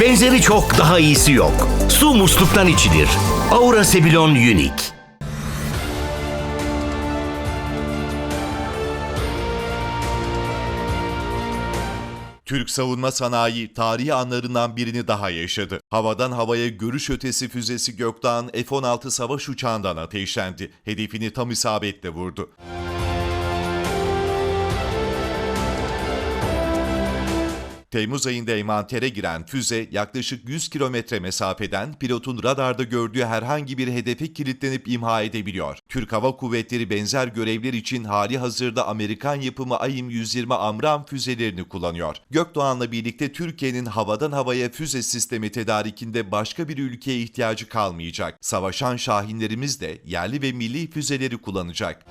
Benzeri çok daha iyisi yok. Su musluktan içilir. Aura Sebilon Unique. Türk savunma sanayi tarihi anlarından birini daha yaşadı. Havadan havaya görüş ötesi füzesi Gökdağ'ın F-16 savaş uçağından ateşlendi. Hedefini tam isabetle vurdu. Temmuz ayında envantere giren füze yaklaşık 100 kilometre mesafeden pilotun radarda gördüğü herhangi bir hedefe kilitlenip imha edebiliyor. Türk Hava Kuvvetleri benzer görevler için hali hazırda Amerikan yapımı AIM-120 Amram füzelerini kullanıyor. Gökdoğan'la birlikte Türkiye'nin havadan havaya füze sistemi tedarikinde başka bir ülkeye ihtiyacı kalmayacak. Savaşan şahinlerimiz de yerli ve milli füzeleri kullanacak.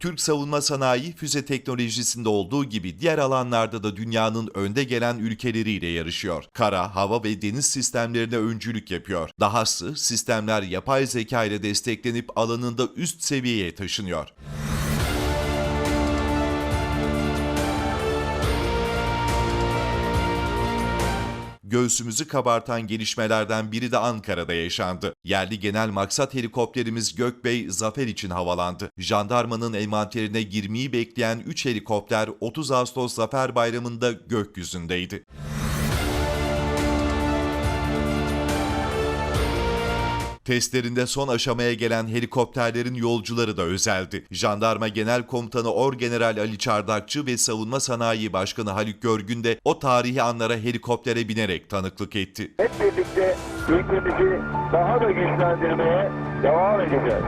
Türk savunma sanayi füze teknolojisinde olduğu gibi diğer alanlarda da dünyanın önde gelen ülkeleriyle yarışıyor. Kara, hava ve deniz sistemlerine öncülük yapıyor. Dahası sistemler yapay zeka ile desteklenip alanında üst seviyeye taşınıyor. Göğsümüzü kabartan gelişmelerden biri de Ankara'da yaşandı. Yerli genel maksat helikopterimiz Gökbey zafer için havalandı. Jandarmanın envanterine girmeyi bekleyen 3 helikopter 30 Ağustos Zafer Bayramı'nda gökyüzündeydi. Testlerinde son aşamaya gelen helikopterlerin yolcuları da özeldi. Jandarma Genel Komutanı Orgeneral Ali Çardakçı ve Savunma Sanayi Başkanı Haluk Görgün de o tarihi anlara helikoptere binerek tanıklık etti. Hep birlikte ülkemizi daha da güçlendirmeye devam edeceğiz.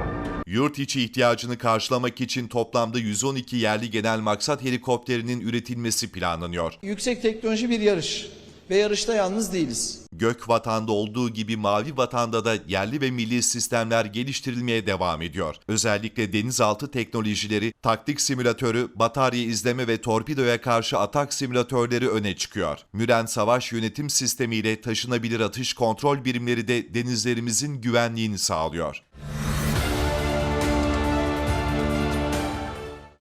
Yurt içi ihtiyacını karşılamak için toplamda 112 yerli genel maksat helikopterinin üretilmesi planlanıyor. Yüksek teknoloji bir yarış ve yarışta yalnız değiliz. Gök vatanda olduğu gibi mavi vatanda da yerli ve milli sistemler geliştirilmeye devam ediyor. Özellikle denizaltı teknolojileri, taktik simülatörü, batarya izleme ve torpidoya karşı atak simülatörleri öne çıkıyor. Müren Savaş Yönetim Sistemi ile taşınabilir atış kontrol birimleri de denizlerimizin güvenliğini sağlıyor.